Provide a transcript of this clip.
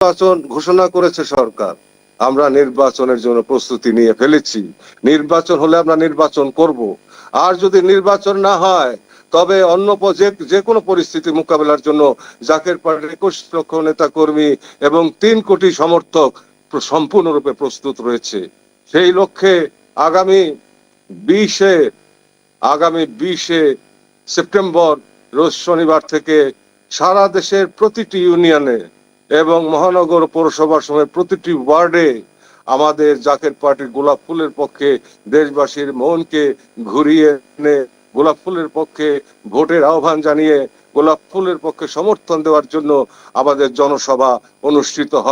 নির্বাচন ঘোষণা করেছে সরকার। আমরা নির্বাচনের জন্য প্রস্তুতি নিয়ে ফেলেছি। নির্বাচন হলে আমরা নির্বাচন করব। আর যদি নির্বাচন না হয়, তবে অন্য যে যে কোনো পরিস্থিতি মোকাবেলার জন্য জাকের পার্টির একুশ লক্ষ নেতা কর্মী এবং তিন কোটি সমর্থক সম্পূর্ণরূপে প্রস্তুত রয়েছে। সেই লক্ষ্যে আগামী বিশে আগামী বিশে সেপ্টেম্বর, রোজ শনিবার থেকে সারা দেশের প্রতিটি ইউনিয়নে এবং মহানগর পৌরসভার সময় প্রতিটি ওয়ার্ডে আমাদের জাকের পার্টির গোলাপ ফুলের পক্ষে দেশবাসীর মনকে ঘুরিয়ে এনে গোলাপ ফুলের পক্ষে ভোটের আহ্বান জানিয়ে গোলাপ ফুলের পক্ষে সমর্থন দেওয়ার জন্য আমাদের জনসভা অনুষ্ঠিত হবে।